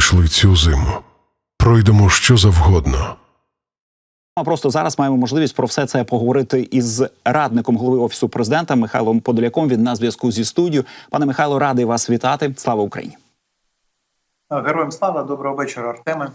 пройшли цю зиму. Пройдемо що завгодно. Ми просто зараз маємо можливість про все це поговорити із радником голови офісу президента Михайлом Подоляком. Він на зв'язку зі студією. Пане Михайло, радий вас вітати. Слава Україні! Героям слава, доброго вечора, Артеме.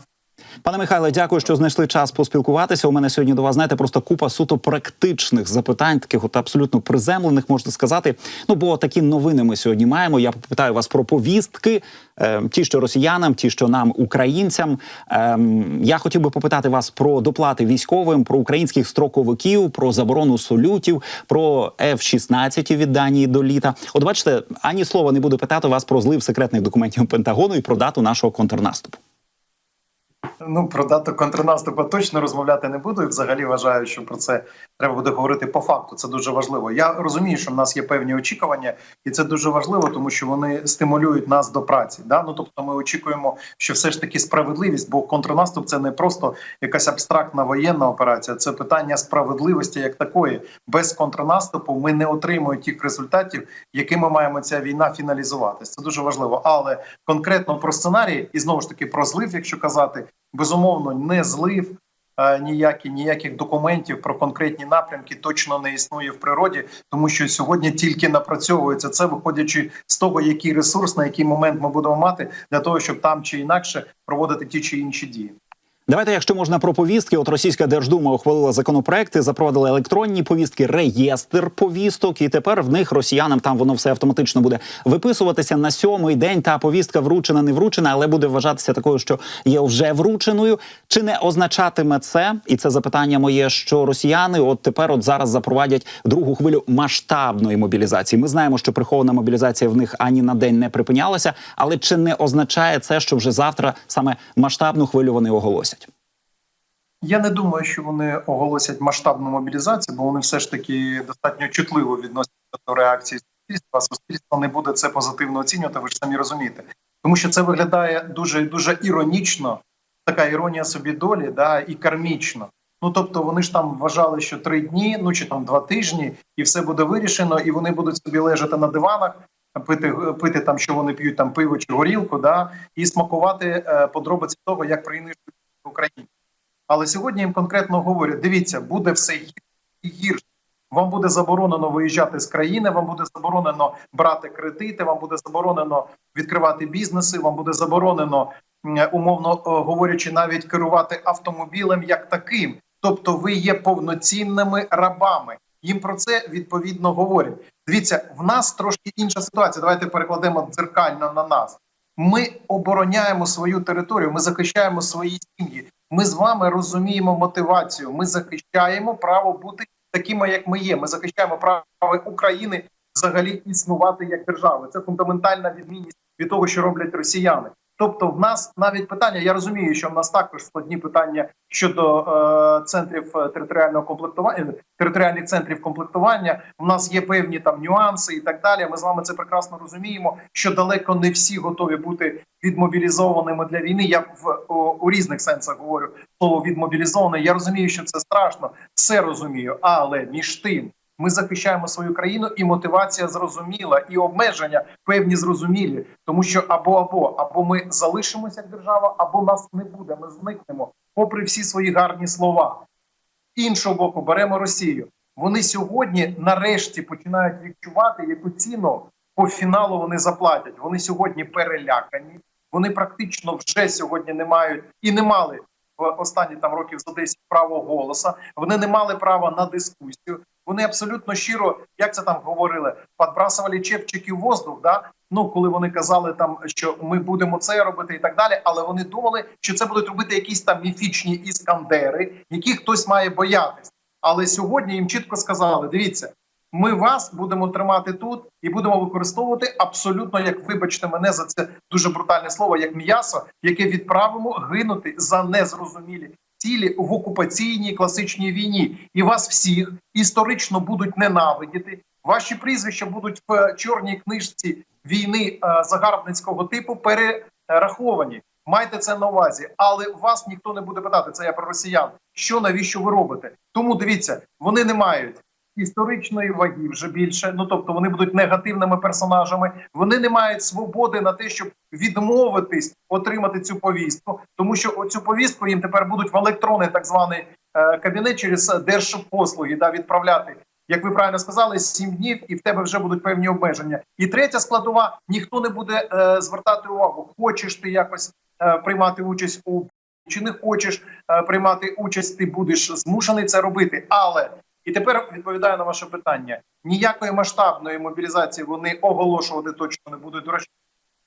Пане Михайле, дякую, що знайшли час поспілкуватися. У мене сьогодні до вас знаєте просто купа суто практичних запитань, таких от абсолютно приземлених, можна сказати. Ну бо такі новини ми сьогодні маємо. Я попитаю вас про повістки, е, ті, що росіянам, ті, що нам, українцям. Е, я хотів би попитати вас про доплати військовим, про українських строковиків, про заборону солютів, про F-16 від Данії до літа. От бачите, ані слова не буду питати вас про злив секретних документів Пентагону і про дату нашого контрнаступу. Ну про дату контрнаступу точно розмовляти не буду. І взагалі вважаю, що про це треба буде говорити по факту. Це дуже важливо. Я розумію, що в нас є певні очікування, і це дуже важливо, тому що вони стимулюють нас до праці. Да? Ну тобто, ми очікуємо, що все ж таки справедливість, бо контрнаступ це не просто якась абстрактна воєнна операція, це питання справедливості як такої. Без контрнаступу ми не отримуємо тих результатів, якими маємо ця війна фіналізуватися. Це дуже важливо. Але конкретно про сценарій і знову ж таки про злив, якщо казати, безумовно, не злив. е, Ніякі ніяких документів про конкретні напрямки точно не існує в природі, тому що сьогодні тільки напрацьовується це, виходячи з того, який ресурс на який момент ми будемо мати для того, щоб там чи інакше проводити ті чи інші дії. Давайте, якщо можна про повістки, от російська держдума ухвалила законопроекти, запровадила електронні повістки, реєстр повісток, і тепер в них росіянам там воно все автоматично буде виписуватися на сьомий день. Та повістка вручена, не вручена, але буде вважатися такою, що є вже врученою. Чи не означатиме це? І це запитання моє, що росіяни от тепер, от зараз запровадять другу хвилю масштабної мобілізації. Ми знаємо, що прихована мобілізація в них ані на день не припинялася, але чи не означає це, що вже завтра саме масштабну хвилю вони оголосять? Я не думаю, що вони оголосять масштабну мобілізацію, бо вони все ж таки достатньо чутливо відносяться до реакції суспільства. Суспільство не буде це позитивно оцінювати. Ви ж самі розумієте, тому що це виглядає дуже дуже іронічно, така іронія собі долі, да і кармічно. Ну тобто вони ж там вважали, що три дні, ну чи там два тижні, і все буде вирішено, і вони будуть собі лежати на диванах, пити пити там, що вони п'ють там пиво чи горілку, да і смакувати е, подробиці того, як принижують Україні. Але сьогодні їм конкретно говорять: дивіться, буде все гірше. Вам буде заборонено виїжджати з країни, вам буде заборонено брати кредити, вам буде заборонено відкривати бізнеси, вам буде заборонено, умовно е, говорячи, навіть керувати автомобілем як таким. Тобто, ви є повноцінними рабами. Їм про це відповідно говорять. Дивіться, в нас трошки інша ситуація. Давайте перекладемо дзеркально на нас. Ми обороняємо свою територію, ми захищаємо свої сім'ї. Ми з вами розуміємо мотивацію. Ми захищаємо право бути такими, як ми є. Ми захищаємо право України взагалі існувати як держави. Це фундаментальна відмінність від того, що роблять росіяни. Тобто, в нас навіть питання. Я розумію, що в нас також складні питання щодо е, центрів е, територіального комплектування, територіальних центрів комплектування. У нас є певні там нюанси і так далі. Ми з вами це прекрасно розуміємо. Що далеко не всі готові бути відмобілізованими для війни. Я в у, у різних сенсах говорю слово відмобілізований. Я розумію, що це страшно, все розумію, але між тим. Ми захищаємо свою країну, і мотивація зрозуміла, і обмеження певні зрозумілі, тому що або або або ми залишимося як держава, або нас не буде. Ми зникнемо, попри всі свої гарні слова. Іншого боку, беремо Росію. Вони сьогодні нарешті починають відчувати, яку ціну по фіналу вони заплатять. Вони сьогодні перелякані. Вони практично вже сьогодні не мають і не мали в останні там років за 10 право голоса. Вони не мали права на дискусію. Вони абсолютно щиро, як це там говорили, підбрасували чепчики в воздух. Да? Ну коли вони казали там, що ми будемо це робити, і так далі. Але вони думали, що це будуть робити якісь там міфічні іскандери, які хтось має боятися. Але сьогодні їм чітко сказали: дивіться, ми вас будемо тримати тут і будемо використовувати абсолютно, як вибачте мене за це дуже брутальне слово, як м'ясо, яке відправимо гинути за незрозумілі цілі в окупаційній класичній війні, і вас всіх історично будуть ненавидіти. Ваші прізвища будуть в чорній книжці війни е, загарбницького типу перераховані. Майте це на увазі, але вас ніхто не буде питати. Це я про росіян. Що навіщо ви робите? Тому дивіться, вони не мають історичної ваги вже більше. Ну тобто вони будуть негативними персонажами. Вони не мають свободи на те, щоб відмовитись отримати цю повістку, тому що оцю повістку їм тепер будуть в електронний так званий е, кабінет через держпослуги да, відправляти. Як ви правильно сказали, сім днів, і в тебе вже будуть певні обмеження. І третя складова: ніхто не буде е, звертати увагу, хочеш ти якось е, приймати участь у чи не хочеш е, приймати участь, ти будеш змушений це робити. Але і тепер відповідаю на ваше питання: ніякої масштабної мобілізації вони оголошувати точно не будуть. До речі,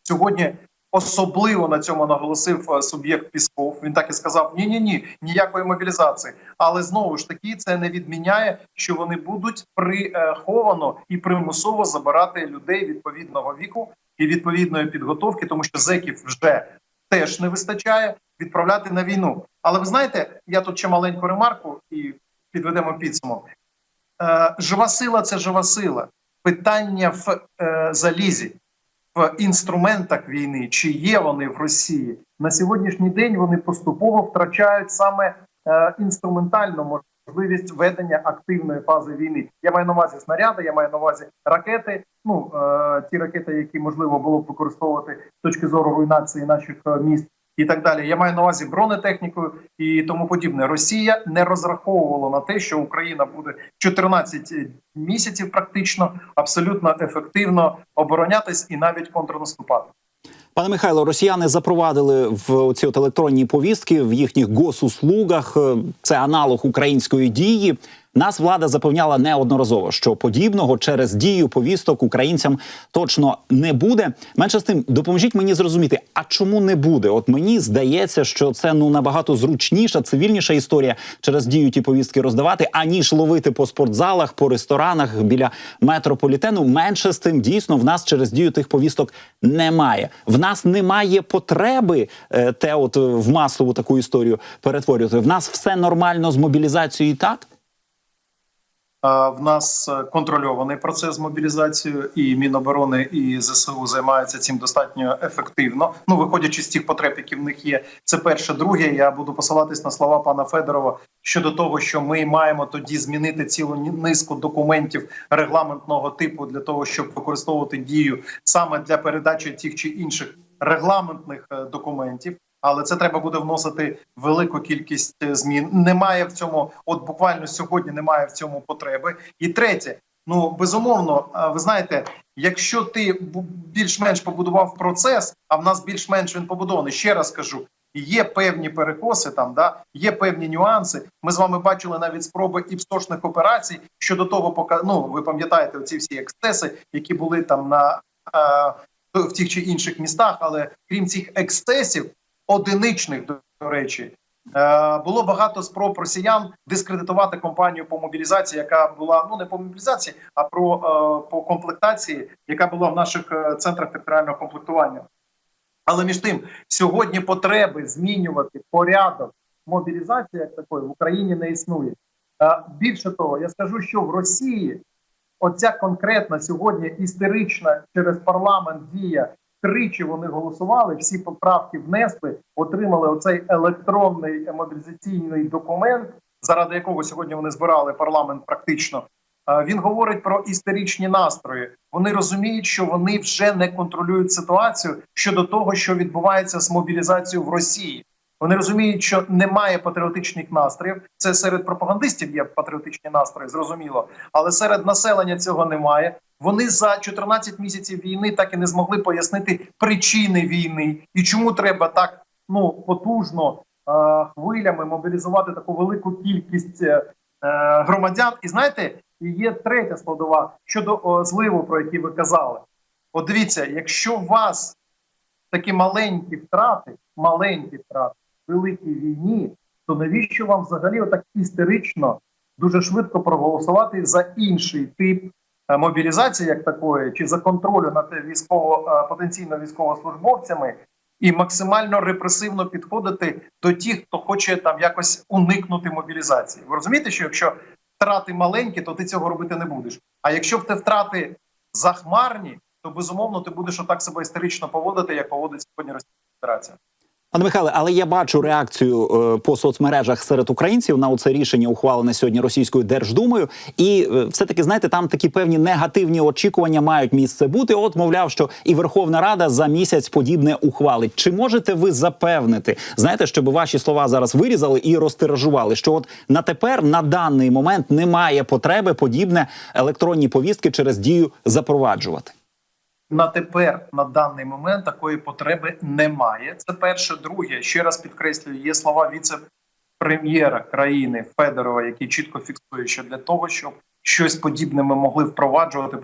сьогодні особливо на цьому наголосив е, суб'єкт Пісков. Він так і сказав: ні, ні, ні, ніякої мобілізації. Але знову ж таки, це не відміняє, що вони будуть приховано і примусово забирати людей відповідного віку і відповідної підготовки, тому що зеків вже теж не вистачає відправляти на війну. Але ви знаєте, я тут ще маленьку ремарку і підведемо підсумок. Е, жива сила це жива сила. Питання в е, залізі, в інструментах війни, чи є вони в Росії на сьогоднішній день. Вони поступово втрачають саме е, інструментальну можливість ведення активної фази війни. Я маю на увазі снаряди, я маю на увазі ракети. Ну ті ракети, які можливо було б використовувати з точки зору руйнації наших міст і так далі. Я маю на увазі бронетехніку і тому подібне. Росія не розраховувала на те, що Україна буде 14 місяців практично абсолютно ефективно оборонятись і навіть контрнаступати. Пане Михайло, росіяни запровадили в ці от електронні повістки в їхніх госуслугах. Е, Це аналог української дії. Нас влада запевняла неодноразово, що подібного через дію повісток українцям точно не буде. Менше з тим, допоможіть мені зрозуміти, а чому не буде? От мені здається, що це ну набагато зручніша, цивільніша історія через дію ті повістки роздавати, аніж ловити по спортзалах, по ресторанах біля метрополітену. Менше з тим, дійсно, в нас через дію тих повісток немає. В нас немає потреби е, те, от е, в масову таку історію перетворювати. В нас все нормально з мобілізацією, так. В нас е, контрольований процес мобілізацією, і Міноборони і ЗСУ займаються цим достатньо ефективно. Ну виходячи з тих потреб, які в них є. Це перше. Друге, я буду посилатись на слова пана Федорова щодо того, що ми маємо тоді змінити цілу низку документів регламентного типу для того, щоб використовувати дію саме для передачі тих чи інших регламентних е, документів. Але це треба буде вносити велику кількість е, змін. Немає в цьому, от буквально сьогодні немає в цьому потреби. І третє, ну безумовно, е, ви знаєте, якщо ти більш-менш побудував процес, а в нас більш-менш він побудований, ще раз кажу. Є певні перекоси там, да є певні нюанси. Ми з вами бачили навіть спроби і псошних операцій щодо того, пока ну ви пам'ятаєте оці всі ексцеси, які були там на е, в тих чи інших містах. Але крім цих ексцесів, одиничних до речі, е, було багато спроб росіян дискредитувати компанію по мобілізації, яка була ну не по мобілізації, а про е, по комплектації, яка була в наших е, центрах територіального комплектування. Але між тим, сьогодні потреби змінювати порядок мобілізації як такої в Україні не існує. Більше того, я скажу, що в Росії оця конкретна сьогодні істерична через парламент дія. Тричі вони голосували, всі поправки внесли, отримали оцей електронний мобілізаційний документ, заради якого сьогодні вони збирали парламент практично. Е, Він говорить про істеричні настрої. Вони розуміють, що вони вже не контролюють ситуацію щодо того, що відбувається з мобілізацією в Росії. Вони розуміють, що немає патріотичних настроїв. Це серед пропагандистів є патріотичні настрої, зрозуміло, але серед населення цього немає. Вони за 14 місяців війни так і не змогли пояснити причини війни і чому треба так ну потужно е, хвилями мобілізувати таку велику кількість е, е, громадян. І знаєте, є третя складова щодо о, зливу, про який ви казали. От дивіться, якщо у вас такі маленькі втрати, маленькі втрати в великій війні, то навіщо вам взагалі отак істерично дуже швидко проголосувати за інший тип мобілізації, як такої, чи за контролю над військово е, потенційно військовослужбовцями, і максимально репресивно підходити до тих, хто хоче там якось уникнути мобілізації. Ви розумієте, що якщо втрати маленькі, то ти цього робити не будеш. А якщо в те втрати захмарні, то безумовно ти будеш отак себе історично поводити, як поводить сьогодні Російська Федерація. Пане Михайле, але я бачу реакцію е, по соцмережах серед українців на це рішення, ухвалене сьогодні російською держдумою. І е, все таки, знаєте, там такі певні негативні очікування мають місце бути. От, мовляв, що і Верховна Рада за місяць подібне ухвалить. Чи можете ви запевнити, знаєте, щоб ваші слова зараз вирізали і розтиражували, що от на тепер, на даний момент, немає потреби подібне електронні повістки через дію запроваджувати? На тепер на даний момент такої потреби немає. Це перше. Друге, ще раз підкреслюю, є слова віце-прем'єра країни Федорова, який чітко фіксує, що для того, щоб щось подібне ми могли впроваджувати,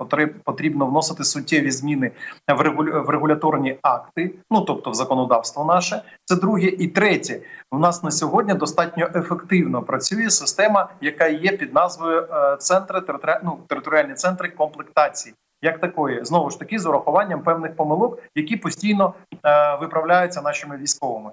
потрібно вносити суттєві зміни в регуляторні акти, ну тобто в законодавство наше. Це друге і третє. У нас на сьогодні достатньо ефективно працює система, яка є під назвою е, центри ну, територіальні центри комплектації. Як такої знову ж таки з урахуванням певних помилок, які постійно е, виправляються нашими військовими.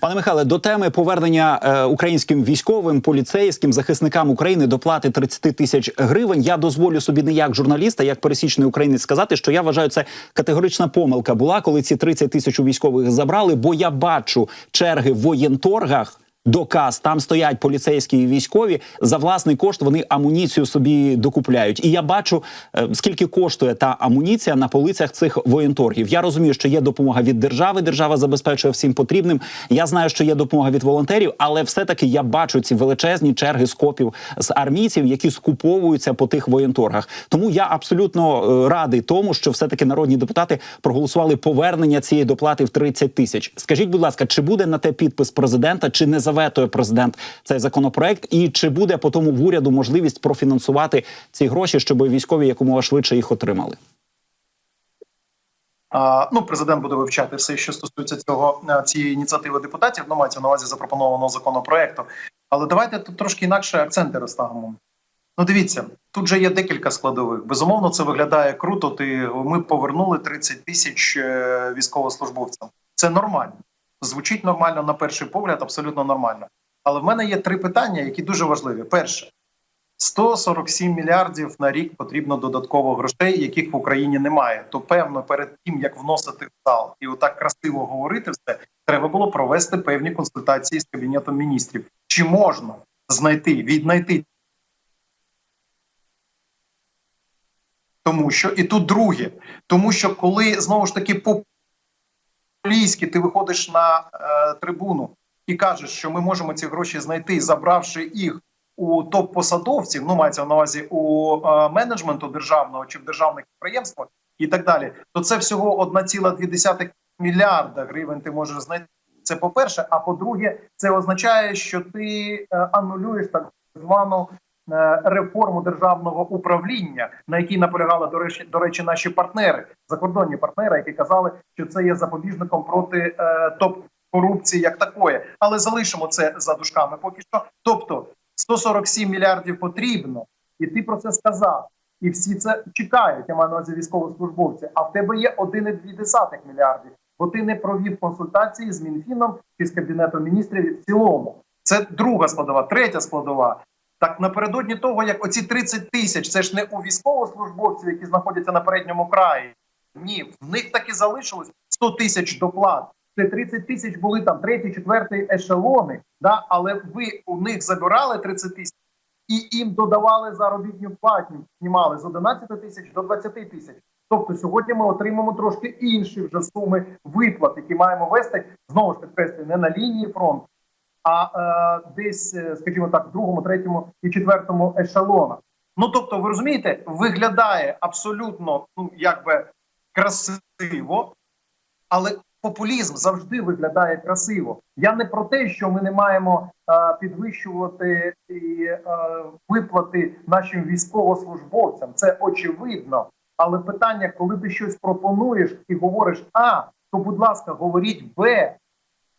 Пане Михайле, до теми повернення е, українським військовим, поліцейським захисникам України до плати 30 тисяч гривень. Я дозволю собі не як журналіста, як пересічний українець сказати, що я вважаю, це категорична помилка була, коли ці 30 тисяч у військових забрали. Бо я бачу черги в воєнторгах. Доказ там стоять поліцейські і військові за власний кошт. Вони амуніцію собі докупляють. І я бачу, е, скільки коштує та амуніція на полицях цих воєнторгів. Я розумію, що є допомога від держави. Держава забезпечує всім потрібним. Я знаю, що є допомога від волонтерів, але все таки я бачу ці величезні черги скопів з армійців, які скуповуються по тих воєнторгах. Тому я абсолютно е, радий тому, що все таки народні депутати проголосували повернення цієї доплати в 30 тисяч. Скажіть, будь ласка, чи буде на те підпис президента, чи не заветує президент цей законопроект, і чи буде по тому в уряду можливість профінансувати ці гроші, щоб військові якомога швидше їх отримали? Ну, президент буде вивчати все, що стосується цього е, цієї ініціативи депутатів. Ну, мається на увазі запропонованого законопроекту. Але давайте тут трошки інакше акценти розставимо. Ну, дивіться, тут же є декілька складових. Безумовно, це виглядає круто. Ти ми повернули 30 тисяч е, військовослужбовцям. Це нормально. Звучить нормально на перший погляд, абсолютно нормально. Але в мене є три питання, які дуже важливі. Перше, 147 мільярдів на рік потрібно додатково грошей, яких в Україні немає. То певно, перед тим як вносити в зал і отак красиво говорити все, треба було провести певні консультації з кабінетом міністрів. Чи можна знайти віднайти? Тому що і тут друге, тому що коли знову ж таки популістськи ти виходиш на е, трибуну і кажеш, що ми можемо ці гроші знайти, забравши їх у топ-посадовців, ну мається на увазі у е, менеджменту державного чи в державних підприємствах і так далі, то це всього 1,2 мільярда гривень ти можеш знайти. Це по-перше, а по-друге, це означає, що ти е, анулюєш так звану реформу державного управління, на якій наполягали до речі, до речі, наші партнери, закордонні партнери, які казали, що це є запобіжником проти е, топ корупції як такої. Але залишимо це за дужками поки що. Тобто 147 мільярдів потрібно, і ти про це сказав. І всі це чекають, я маю на увазі військовослужбовці. А в тебе є 1,2 мільярдів, бо ти не провів консультації з Мінфіном чи з кабінетом міністрів в цілому. Це друга складова, третя складова. Так напередодні того, як оці 30 тисяч, це ж не у військовослужбовців, які знаходяться на передньому краї. Ні, в них таки залишилось 100 тисяч доплат. Це 30 тисяч були там третій, четвертий ешелони. Да? Але ви у них забирали 30 тисяч і їм додавали заробітну платню, знімали з 11 тисяч до 20 тисяч. Тобто сьогодні ми отримаємо трошки інші вже суми виплат, які маємо вести знову ж підкреслюю, не на лінії фронту, а е, десь, е, скажімо так, в другому, третьому і четвертому ешелонах. Ну тобто, ви розумієте, виглядає абсолютно ну якби красиво, але популізм завжди виглядає красиво. Я не про те, що ми не маємо е, підвищувати і е, виплати нашим військовослужбовцям. Це очевидно. Але питання, коли ти щось пропонуєш і говориш А, то будь ласка, говоріть Б,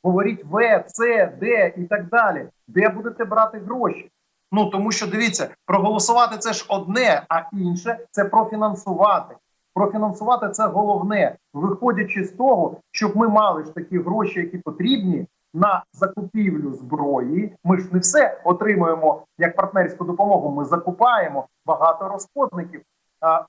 говоріть В, С, Д і так далі. Де будете брати гроші? Ну тому що дивіться, проголосувати це ж одне, а інше це профінансувати. Профінансувати це головне, виходячи з того, щоб ми мали ж такі гроші, які потрібні на закупівлю зброї. Ми ж не все отримуємо як партнерську допомогу. Ми закупаємо багато розходників.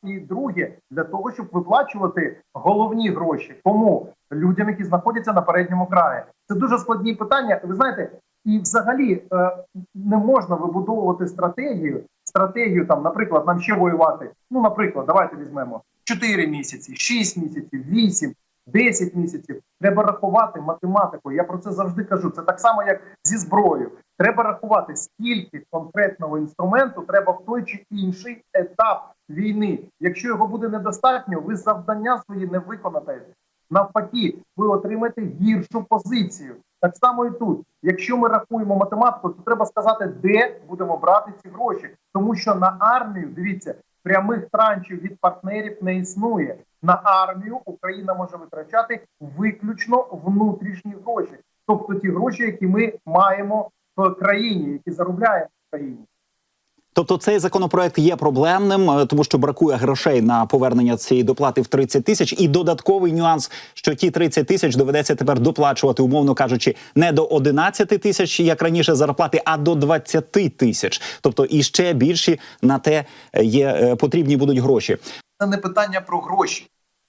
І друге, для того, щоб виплачувати головні гроші, кому людям, які знаходяться на передньому краї, це дуже складні питання. Ви знаєте, і взагалі е, не можна вибудовувати стратегію. Стратегію там, наприклад, нам ще воювати. Ну, наприклад, давайте візьмемо 4 місяці, 6 місяців, 8, 10 місяців. Треба рахувати математику. Я про це завжди кажу. Це так само, як зі зброєю. Треба рахувати, скільки конкретного інструменту треба в той чи інший етап війни. Якщо його буде недостатньо, ви завдання свої не виконаєте. Навпаки, ви отримаєте гіршу позицію. Так само і тут. Якщо ми рахуємо математику, то треба сказати, де будемо брати ці гроші, тому що на армію дивіться прямих траншів від партнерів не існує. На армію Україна може витрачати виключно внутрішні гроші, тобто ті гроші, які ми маємо в країні, які заробляємо в країні. Тобто цей законопроект є проблемним, е, тому що бракує грошей на повернення цієї доплати в 30 тисяч. І додатковий нюанс, що ті 30 тисяч доведеться тепер доплачувати, умовно кажучи, не до 11 тисяч, як раніше зарплати, а до 20 тисяч. Тобто і ще більші на те е, є е, потрібні будуть гроші. Це не питання про гроші.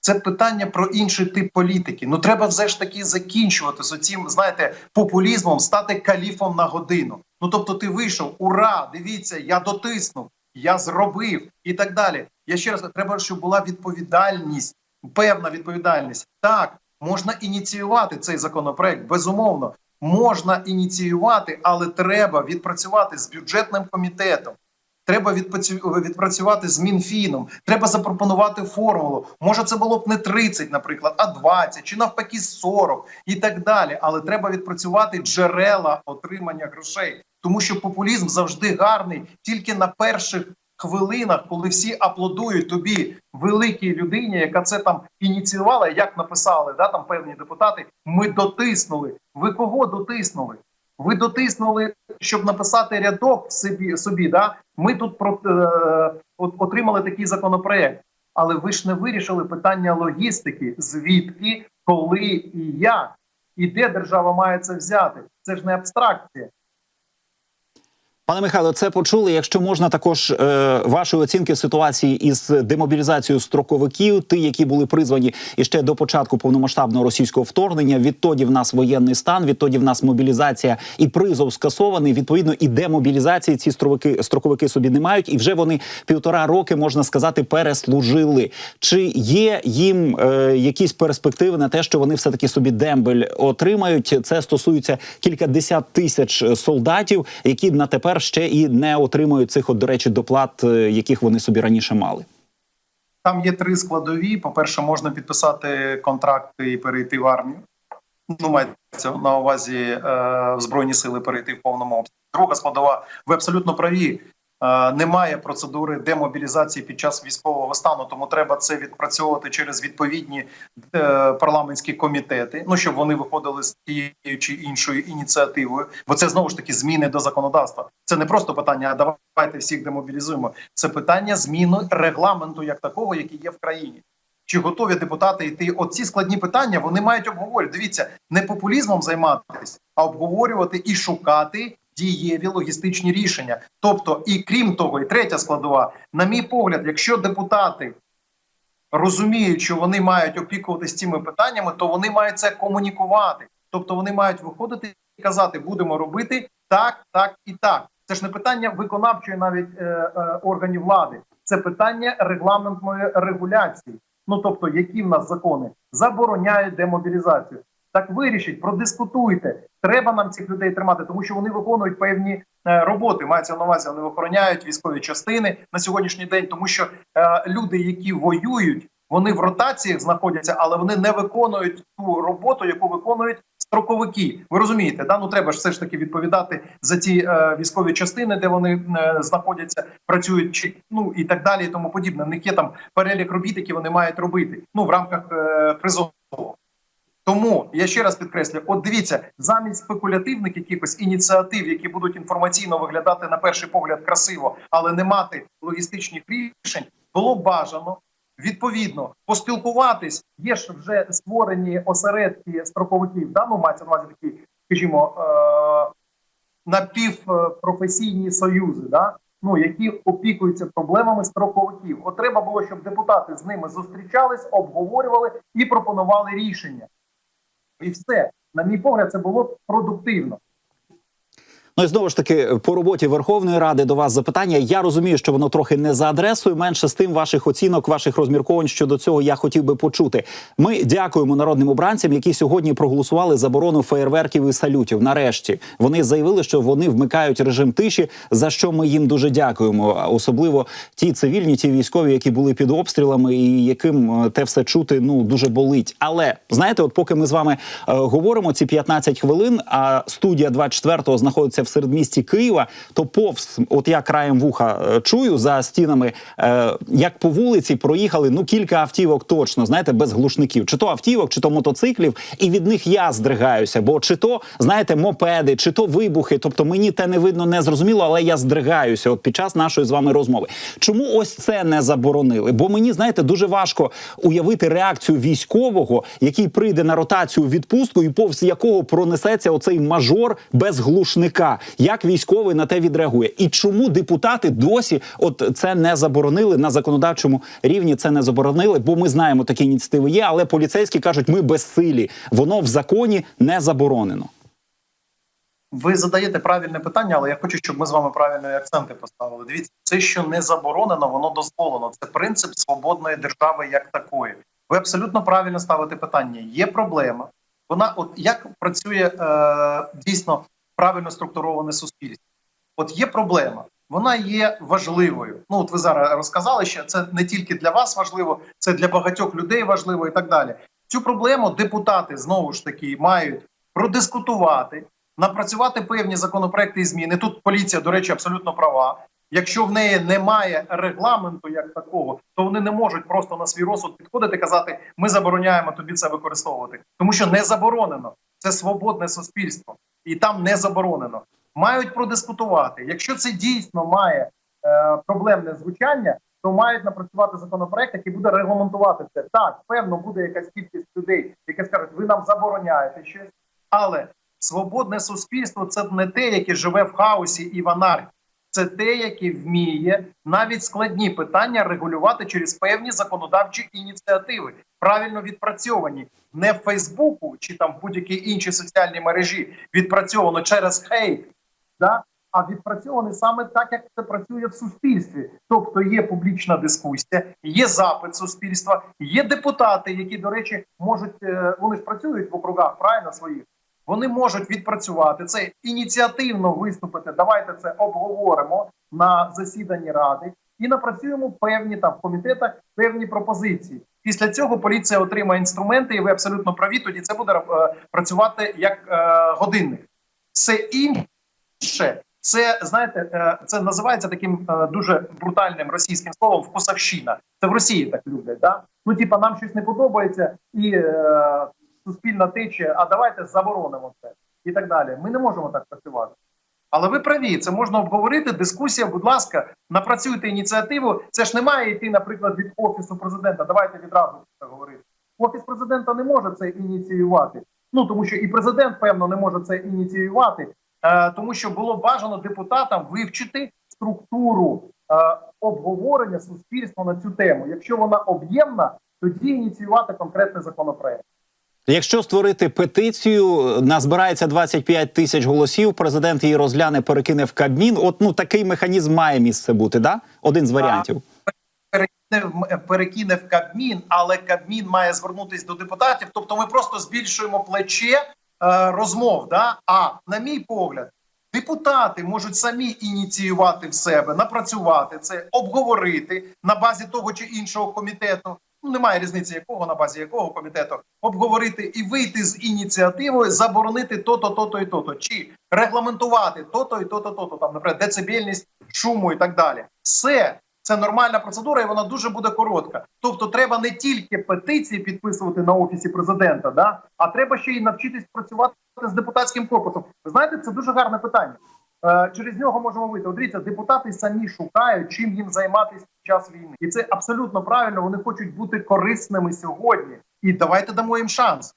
Це питання про інший тип політики. Ну треба все ж таки закінчувати з цим, знаєте, популізмом, стати каліфом на годину. Ну тобто, ти вийшов, ура! Дивіться, я дотиснув, я зробив і так далі. Я ще раз треба, щоб була відповідальність, певна відповідальність. Так, можна ініціювати цей законопроект, безумовно. Можна ініціювати, але треба відпрацювати з бюджетним комітетом. Треба відпрацю- відпрацювати з Мінфіном. Треба запропонувати формулу. Може, це було б не 30, наприклад, а 20, чи навпаки 40 і так далі. Але треба відпрацювати джерела отримання грошей, тому що популізм завжди гарний тільки на перших хвилинах, коли всі аплодують тобі, великій людині, яка це там ініціювала, як написали, да там певні депутати. Ми дотиснули. Ви кого дотиснули? Ви дотиснули, щоб написати рядок собі, собі да? Ми тут про, е, от, отримали такий законопроект, але ви ж не вирішили питання логістики, звідки, коли і як, і де держава має це взяти. Це ж не абстракція. Пане Михайло, це почули. Якщо можна, також е, вашої оцінки ситуації із демобілізацією строковиків, ті, які були призвані іще до початку повномасштабного російського вторгнення. Відтоді в нас воєнний стан, відтоді в нас мобілізація і призов скасований. Відповідно, і демобілізації ці строковики, строковики собі не мають, і вже вони півтора роки можна сказати переслужили. Чи є їм е, якісь перспективи на те, що вони все таки собі дембель отримають? Це стосується кількадесят тисяч е, солдатів, які на тепер ще і не отримують цих, от, до речі, доплат, е, яких вони собі раніше мали. Там є три складові. По-перше, можна підписати контракти і перейти в армію. Ну, мається на увазі е, в Збройні сили перейти в повному обсязі. Друга складова, ви абсолютно праві. Е, немає процедури демобілізації під час військового стану, тому треба це відпрацьовувати через відповідні е, парламентські комітети. Ну щоб вони виходили з тією чи іншою ініціативою, бо це знову ж таки зміни до законодавства. Це не просто питання, а давайте всіх демобілізуємо. Це питання зміни регламенту як такого, який є в країні. Чи готові депутати йти? Оці складні питання вони мають обговорювати. Дивіться, не популізмом займатися, а обговорювати і шукати дієві логістичні рішення. Тобто, і крім того, і третя складова, на мій погляд, якщо депутати розуміють, що вони мають опікуватися цими питаннями, то вони мають це комунікувати. Тобто вони мають виходити і казати, будемо робити так, так і так. Це ж не питання виконавчої навіть е, е, органів влади, це питання регламентної регуляції. Ну тобто, які в нас закони забороняють демобілізацію. Так вирішіть, продискутуйте. Треба нам цих людей тримати, тому що вони виконують певні е, роботи. Мається на увазі, вони охороняють військові частини на сьогоднішній день, тому що е, люди, які воюють, вони в ротаціях знаходяться, але вони не виконують ту роботу, яку виконують строковики. Ви розумієте, да? ну треба ж все ж таки відповідати за ті е, військові частини, де вони е, знаходяться, працюють чи ну і так далі, і тому подібне. В них є там перелік робіт, які вони мають робити. Ну в рамках е, призову. Тому я ще раз підкреслюю: от дивіться, замість спекулятивних якихось ініціатив, які будуть інформаційно виглядати на перший погляд красиво, але не мати логістичних рішень, було бажано відповіддно поспілкуватись. Є ж вже створені осередки строковиків. Да? Ну, мається на увазі такі, скажімо, е- напівпрофесійні союзи. Да? ну які опікуються проблемами строковиків. От треба було, щоб депутати з ними зустрічались, обговорювали і пропонували рішення. І все, на мій погляд, це було б продуктивно. Ну і знову ж таки по роботі Верховної Ради до вас запитання. Я розумію, що воно трохи не за адресою. Менше з тим ваших оцінок, ваших розмірковань щодо цього я хотів би почути. Ми дякуємо народним обранцям, які сьогодні проголосували заборону феєрверків і салютів. Нарешті вони заявили, що вони вмикають режим тиші, за що ми їм дуже дякуємо. Особливо ті цивільні, ті військові, які були під обстрілами, і яким е, те все чути ну дуже болить. Але знаєте, от поки ми з вами е, говоримо ці 15 хвилин, а студія 24-го знаходиться в середмісті Києва, то повз, от я краєм вуха е, чую за стінами, е, як по вулиці проїхали ну кілька автівок точно, знаєте, без глушників, чи то автівок, чи то мотоциклів, і від них я здригаюся. Бо чи то знаєте, мопеди, чи то вибухи. Тобто мені те не видно, не зрозуміло, але я здригаюся. От під час нашої з вами розмови. Чому ось це не заборонили? Бо мені знаєте дуже важко уявити реакцію військового, який прийде на ротацію відпустку, і повз якого пронесеться оцей мажор без глушника. Як військовий на те відреагує? І чому депутати досі от це не заборонили на законодавчому рівні? Це не заборонили, бо ми знаємо, такі ініціативи є. Але поліцейські кажуть, ми безсилі. Воно в законі не заборонено. Ви задаєте правильне питання, але я хочу, щоб ми з вами правильні акценти поставили. Дивіться, це, що не заборонено, воно дозволено. Це принцип свободної держави як такої. Ви абсолютно правильно ставите питання. Є проблема. Вона, от як працює е, дійсно правильно структуроване суспільство? От є проблема. Вона є важливою. Ну от ви зараз розказали, що це не тільки для вас важливо, це для багатьох людей важливо і так далі. Цю проблему депутати знову ж таки мають продискутувати, напрацювати певні законопроекти і зміни. Тут поліція, до речі, абсолютно права. Якщо в неї немає регламенту як такого, то вони не можуть просто на свій розсуд підходити і казати: ми забороняємо тобі це використовувати, тому що не заборонено. Це свободне суспільство, і там не заборонено. Мають продискутувати. Якщо це дійсно має е, проблемне звучання, то мають напрацювати законопроект, який буде регламентувати це. Так, певно, буде якась кількість людей, які скажуть, ви нам забороняєте щось, але свободне суспільство це не те, яке живе в хаосі і в анархії. Це те, яке вміє навіть складні питання регулювати через певні законодавчі ініціативи, правильно відпрацьовані не в Фейсбуку чи там в будь-якій іншій соціальній мережі, відпрацьовано через хейт, да? а відпрацьований саме так, як це працює в суспільстві. Тобто є публічна дискусія, є запит суспільства, є депутати, які, до речі, можуть е, вони ж працюють в округах правильно своїх. Вони можуть відпрацювати це ініціативно виступити. Давайте це обговоримо на засіданні ради і напрацюємо певні там в комітетах певні пропозиції. Після цього поліція отримає інструменти, і ви абсолютно праві. Тоді це буде е, працювати як е, годинник. Все інше, це знаєте, е, це називається таким е, дуже брутальним російським словом вкусовщина. Це в Росії так люблять. Да? Ну, типа, нам щось не подобається і. Е, суспільна течія, а давайте заборонимо це і так далі. Ми не можемо так працювати. Але ви праві, це можна обговорити. Дискусія, будь ласка, напрацюйте ініціативу. Це ж не має йти, наприклад, від офісу президента. Давайте відразу це говорити. Офіс президента не може це ініціювати. Ну тому що і президент, певно, не може це ініціювати, е, тому що було бажано депутатам вивчити структуру е, обговорення суспільства на цю тему. Якщо вона об'ємна, тоді ініціювати конкретний законопроект. Якщо створити петицію, назбирається 25 тисяч голосів. Президент її розгляне, перекине в Кабмін. От ну такий механізм має місце бути. Да, один з варіантів. Перекине перекине в Кабмін, але Кабмін має звернутися до депутатів. Тобто, ми просто збільшуємо плече е, розмов. Да? А на мій погляд, депутати можуть самі ініціювати в себе, напрацювати це, обговорити на базі того чи іншого комітету. Ну, немає різниці, якого на базі якого комітету обговорити і вийти з ініціативою, заборонити то-то, то-то і то-то, чи регламентувати то-то і то-то, то-то, там, наприклад, децибельність шуму і так далі. Все це нормальна процедура, і вона дуже буде коротка. Тобто, треба не тільки петиції підписувати на офісі президента, да а треба ще й навчитись працювати з депутатським корпусом. Ви знаєте, це дуже гарне питання. Е, Через нього можемо вийти. От Дивіться, депутати самі шукають, чим їм займатися під час війни, і це абсолютно правильно. Вони хочуть бути корисними сьогодні. І давайте дамо їм шанс.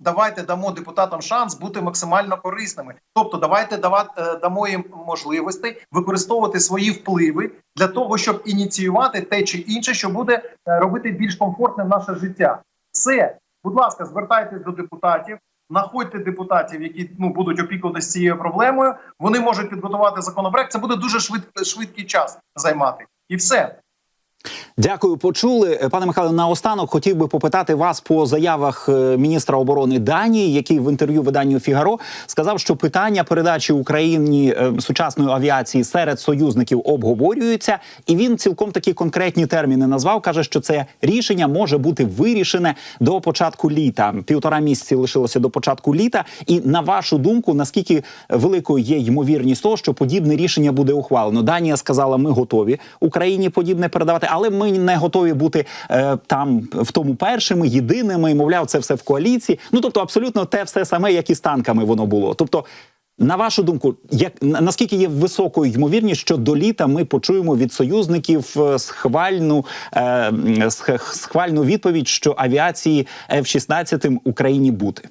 давайте дамо депутатам шанс бути максимально корисними. Тобто, давайте е, дамо їм можливості використовувати свої впливи для того, щоб ініціювати те чи інше, що буде е, робити більш комфортним наше життя. Все, будь ласка, звертайтесь до депутатів. Находьте депутатів, які ну будуть опікуватися цією проблемою. Вони можуть підготувати законопроект. Це буде дуже швид, швидкий час займати, і все. Дякую, почули. Е, Пане Михайло, наостанок хотів би попитати вас по заявах е, міністра оборони Данії, який в інтерв'ю виданню Фігаро сказав, що питання передачі Україні е, сучасної авіації серед союзників обговорюються, і він цілком такі конкретні терміни назвав. каже, що це рішення може бути вирішене до початку літа. Півтора місяці лишилося до початку літа. І на вашу думку, наскільки великою є ймовірність того, що подібне рішення буде ухвалено? Данія сказала, ми готові Україні подібне передавати, але ми не готові бути е, там в тому першими, єдиними. Мовляв, це все в коаліції. Ну тобто, абсолютно те все саме, як і з танками воно було. Тобто. На вашу думку, як наскільки є високою ймовірність, що до літа ми почуємо від союзників е, схвальну е, схвальну відповідь, що авіації F-16 Україні бути?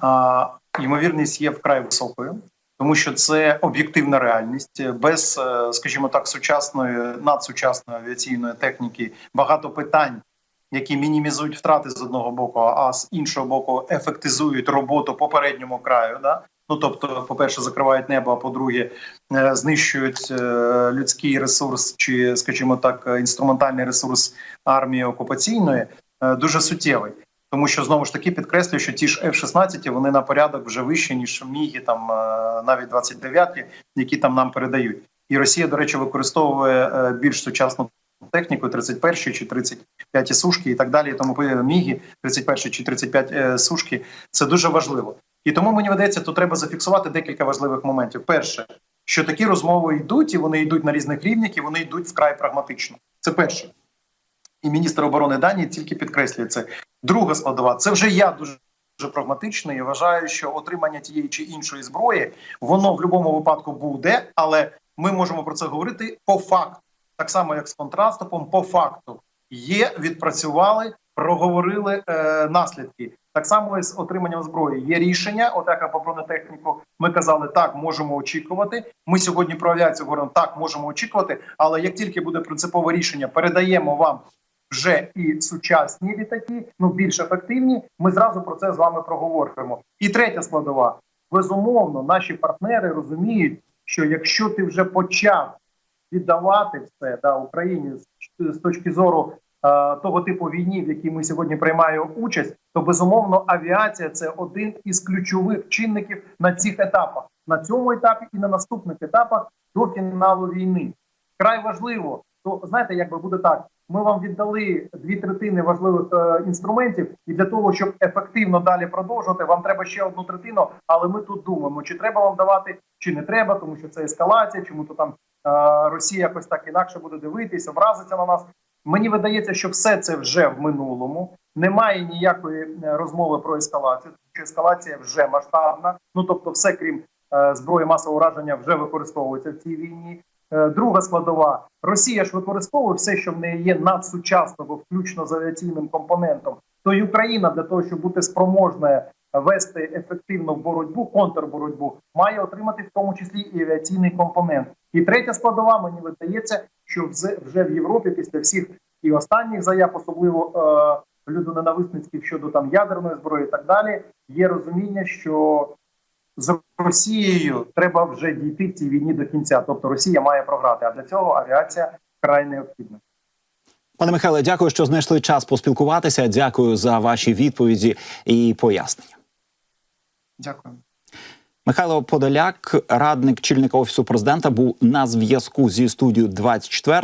а, ймовірність є вкрай високою, тому що це об'єктивна реальність. Без, е, скажімо так, сучасної надсучасної авіаційної техніки багато питань, які мінімізують втрати з одного боку, а з іншого боку, ефектизують роботу попередньому краю. Да? Ну тобто, по-перше, закривають небо, а по-друге, е, знищують е, людський ресурс чи, скажімо так, інструментальний ресурс армії окупаційної, дуже суттєвий. Тому що знову ж таки підкреслюю, що ті ж F-16 вони на порядок вже вищі, ніж міги, там е, навіть 29, які там нам передають. І Росія, до речі, використовує е, більш сучасну техніку 31 чи 35 сушки і так далі. Тому міги 31 чи 35 е, сушки це дуже важливо. І тому мені видається, тут треба зафіксувати декілька важливих моментів. Перше, що такі розмови йдуть, і вони йдуть на різних рівнях, і вони йдуть вкрай прагматично. Це перше. І міністр оборони Данії тільки підкреслює це. Друга складова це вже я дуже. Дуже прагматичний і вважаю, що отримання тієї чи іншої зброї воно в будь-якому випадку буде, але ми можемо про це говорити по факту, так само як з контрастопом. По факту є, відпрацювали, проговорили е, наслідки. Так само і з отриманням зброї є рішення. Отака по бронетехніку. Ми казали, так можемо очікувати. Ми сьогодні про авіацію говоримо, так можемо очікувати. Але як тільки буде принципове рішення, передаємо вам вже і сучасні літаки, ну більш ефективні. Ми зразу про це з вами проговоримо. І третя складова: безумовно, наші партнери розуміють, що якщо ти вже почав віддавати все да Україні з, точки зору е, того типу війни, в якій ми сьогодні приймаємо участь, то безумовно авіація це один із ключових чинників на цих етапах, на цьому етапі і на наступних етапах до фіналу війни. Край важливо, то знаєте, як би буде так. Ми вам віддали дві третини важливих е, інструментів, і для того, щоб ефективно далі продовжувати, вам треба ще одну третину. Але ми тут думаємо, чи треба вам давати, чи не треба, тому що це ескалація, чому то там е, Росія якось так інакше буде дивитися, образиться на нас. Мені видається, що все це вже в минулому. Немає ніякої е, розмови про ескалацію, тому що ескалація вже масштабна. Ну тобто, все крім е, зброї масового ураження вже використовується в цій війні. Е, Друга складова Росія ж використовує все, що в неї є надсучасного, включно з авіаційним компонентом. То й Україна для того, щоб бути спроможною вести ефективну боротьбу, контрборотьбу, має отримати в тому числі і авіаційний компонент. І третя складова мені видається, що вже в Європі після всіх і останніх заяв, особливо е, людоненависницьких щодо там ядерної зброї, і так далі, є розуміння, що з Росією треба вже дійти в цій війні до кінця. Тобто Росія має програти. А для цього авіація вкрай необхідна. Пане Михайле, дякую, що знайшли час поспілкуватися. Дякую за ваші відповіді і пояснення. Дякую. Михайло Подоляк, радник чільника офісу президента, був на зв'язку зі студією 24